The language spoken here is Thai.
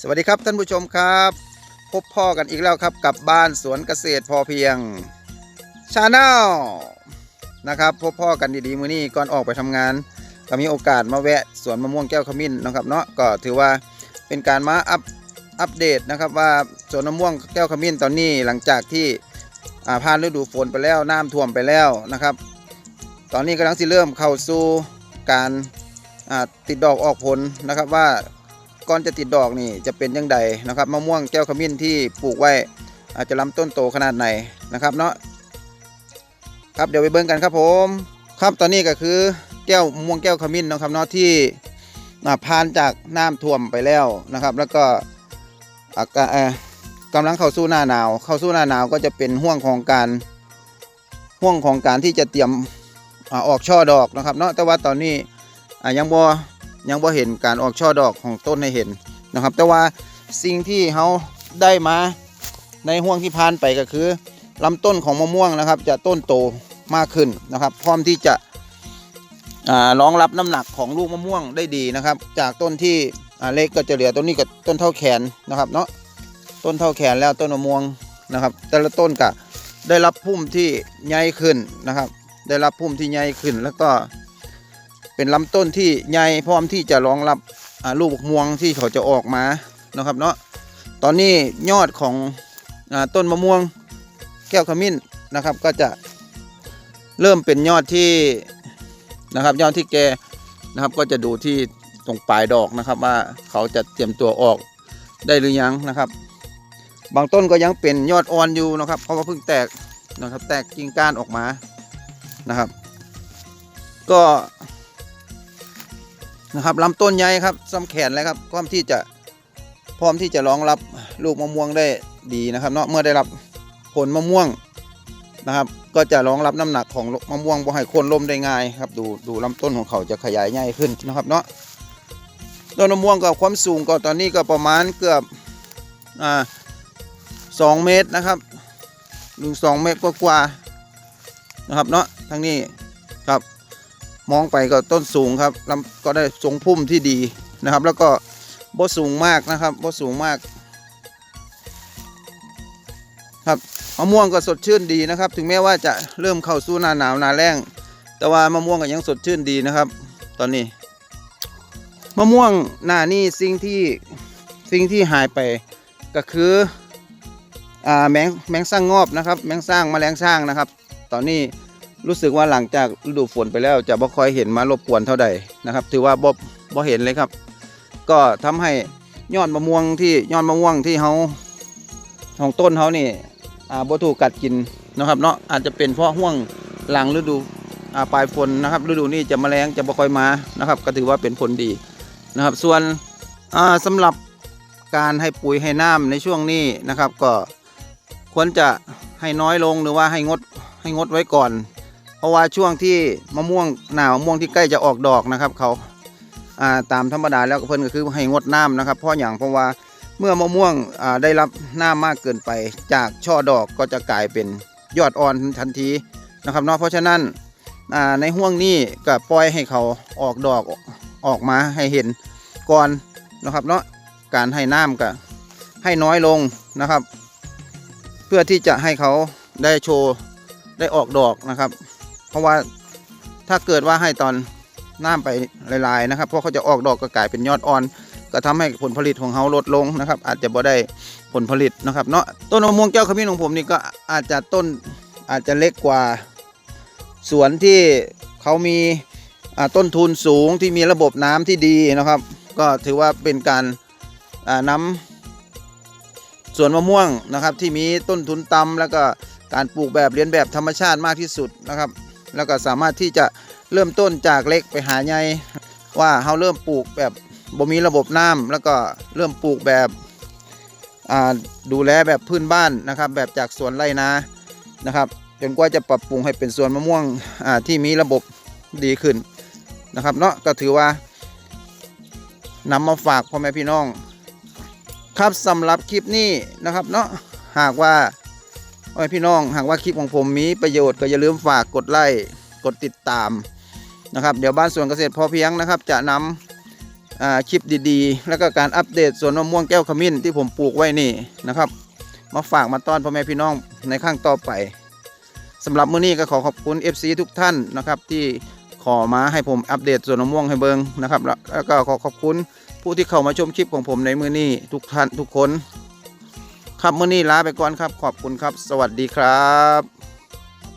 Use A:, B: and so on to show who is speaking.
A: สวัสดีครับท่านผู้ชมครับ พบพ่อกันอีกแล้วครับกับบ้านสวนเกษตรพอเพียงชาแนลนะครับ พบพ่อกันดีๆมื้อนี้ก่อนออกไปทำงาน ก็มีโอกาสมาแวะสวนมะม่วงแก้วขมิ้นนะครับเนาะก็ถือว่าเป็นการมาอัปอัปเดตนะครับว่าสวนมะม่วงแก้วขมิ้นตอนนี้หลังจากที่ผ่านฤดูฝนไปแล้วน้ำท่วมไปแล้วนะครับ ตอนนี้กำลังสิเริ่มเข้าสู่การติดดอกออกผลนะครับว่า ก่อนจะติดดอกนี่จะเป็นยังไงนะครับมะม่วงแก้วขมิ้นที่ปลูกไว้อาจจะลำต้นโตขนาดไหนนะครับเนาะครับเดี๋ยวไปเบิ่งกันครับผม ครับตอนนี้ก็คือแก้วมะม่วงแก้วขมิ้นนะครับเนาะที่ผ่านจากน้ำท่วมไปแล้วนะครับ แล้วก็อากาศกำลังเข้าสู่หน้าหนาว เข้าสู่หน้าหนาวก็จะเป็นห่วงของการห่วงของการที่จะเตรียมอออกช่อดอกนะครับเนาะแต่ว่าตอนนี้ยังบ่ ยังบ่เห็นการออกช่อดอกของต้นให้เห็นนะครับ แต่ว่าสิ่งที่เขาได้มาในห่วงที่ผ่านไปก็คือลำต้นของมะม่วงนะครับ จะต้นโตมากขึ้นนะครับ พร้อมที่จะรองรับน้ำหนักของลูกมะม่วงได้ดีนะครับ จากต้นที่เล็กก็จะเหลือต้นนี้ก็ต้นเท่าแขนนะครับเนาะต้นเท่าแขนแล้วต้นมะม่วงนะครับ แต่ละต้นก็ได้รับพุ่มที่ใหญ่ขึ้นนะครับ ได้รับพุ่มที่ใหญ่ขึ้น แล้วก็ เป็นลำต้นที่ใหญ่พร้อมที่จะรองรับลูกมะม่วงที่เขาจะออกมานะครับเนาะตอนนี้ยอดของอต้นมะม่วงแก้วขมิ้นนะครับ ก็จะเริ่มเป็นยอดที่นะครับยอดที่แกนะครับก็จะดูที่ตรงปลายดอกนะครับว่าเขาจะเตรียมตัวออกได้หรือยังนะครับ บางต้นก็ยังเป็นยอดอ่อนอยู่นะครับ เพราะว่าเพิ่งแตกนะครับ แตกกิ่งก้านออกมานะครับ ก็ นะครับลำต้นใหญ่ครับซ้ำแขนเลยครับพร้อมที่จะพร้อมที่จะรองรับลูกมะม่วงได้ดีนะครับ เนาะเมื่อได้รับผลมะม่วงนะครับ ก็จะรองรับน้ำหนักของมะม่วงบ่ให้โคนล้มได้ง่ายครับ ดูดูลำต้นของเขาจะขยายใหญ่ขึ้นนะครับเนาะต้นมะม่วงก็ความสูงก็ตอนนี้ก็ประมาณเกือบอ่าสองเมตรนะครับหนึ่งสองเมตรกว่าๆนะครับเนาะทางนี้ มองไปก็ต้นสูงครับลำก็ได้ทรงพุ่มที่ดีนะครับ แล้วก็บ่สูงมากนะครับบ่สูงมากครับมะม่วงก็สดชื่นดีนะครับ ถึงแม้ว่าจะเริ่มเข้าสู่หน้าหนาวหนาแล้ง แต่ว่ามะม่วงก็ยังสดชื่นดีนะครับ ตอนนี้ มะม่วงหน้านี่สิ่งที่สิ่งที่หายไปก็คืออ่าแมงแมงสร้างงอบนะครับ แมงสร้างแมลงสร้างนะครับ ตอนนี้ รู้สึกว่าหลังจากฤดูฝนไปแล้วจะบ่ค่อยเห็นมารบกวนเท่าใดนะครับ ถือว่าบ่บ่เห็นเลยครับ ก็ทำให้ยอดมะม่วงที่ยอดมะม่วงที่เขาของต้นเขานี่อ่าบ่ถูกกัดกินนะครับเนาะอาจจะเป็นเพราะห่วงหลังฤดูอ่าปลายฝนนะครับ ฤดูนี้จะมแมลงจะบ่ค่อยมานะครับ ก็ถือว่าเป็นผลดีนะครับ ส่วนอ่าสำหรับการให้ปุ๋ยให้น้ำในช่วงนี้นะครับ ก็ควรจะให้น้อยลงหรือว่าให้งดให้งดไว้ก่อน เพราะว่าช่วงที่มะม่วงหนาวมะม่วงที่ใกล้จะออกดอกนะครับ เขาตามธรรมดาแล้วเพิ่นก็คือให้งดน้ำนะครับ เพราะอย่างเพราะว่าเมื่อมะม่วงได้รับน้ำมากเกินไป จากช่อดอกก็จะกลายเป็นยอดอ่อนทันทีนะครับเนาะเพราะฉะนั้นในห่วงนี้ก็ปล่อยให้เขาออกดอกออกมาให้เห็นก่อนนะครับเนาะการให้น้ำก็ให้น้อยลงนะครับ เพื่อที่จะให้เขาได้โชว์ได้ออกดอกนะครับ เพราะว่าถ้าเกิดว่าให้ตอนน้ำไปลายๆนะครับ เพราะเขาจะออกดอกก็กลายเป็นยอดอ่อน ก็ทำให้ผลผลิตของเขาลดลงนะครับ อาจจะบ่ได้ผลผลิตนะครับเนาะต้นมะม่วงแก้วขมิ้นของผมนี่ก็อาจจะต้นอาจจะเล็กกว่าสวนที่เขามีต้นทุนสูงที่มีระบบน้ำที่ดีนะครับ ก็ถือว่าเป็นการอ่านำสวนมะม่วงนะครับ ที่มีต้นทุนต่ำแล้วก็การปลูกแบบเรียนแบบธรรมชาติมากที่สุดนะครับ แล้วก็สามารถที่จะเริ่มต้นจากเล็กไปหาใหญ่ว่าเราเริ่มปลูกแบบบ่มีระบบน้ำแล้วก็เริ่มปลูกแบบดูแลแบบพื้นบ้านนะครับ แบบจากสวนไร่นานะครับจนกว่าจะปรับปรุงให้เป็นสวนมะม่วงที่มีระบบดีขึ้นนะครับเนาะก็ถือว่านำมาฝากพ่อแม่พี่น้อง ครับสำหรับคลิปนี้นะครับเนาะหากว่า พ่อแม่พี่น้องหากว่าคลิปของผมมีประโยชน์ก็อย่าลืมฝากกดไลค์กดติดตามนะครับ เดี๋ยวบ้านสวนเกษตรพอเพียงนะครับ จะนอ่าคลิปดีๆ แล้วก็การอัปเดตสวนมะม่วงแก้วขมิ้นที่ผมปลูกไว้นี่นะครับ มาฝากมาต้อนพ่อแม่พี่น้องในข้างต่อไปสำหรับมื้อนี้ก็ขอขอบคุณ FC ทุกท่านนะครับที่ขอมาให้ผมอัปเดตสวนมะม่วงให้เบิงนะครับแล้วแล้วก็ขอขอบคุณผู้ที่เข้ามาชมคลิปของผมในมื้อนี้ทุกท่านทุกคน ครับเมื่อนี้ลาไปก่อนครับ ขอบคุณครับ สวัสดีครับ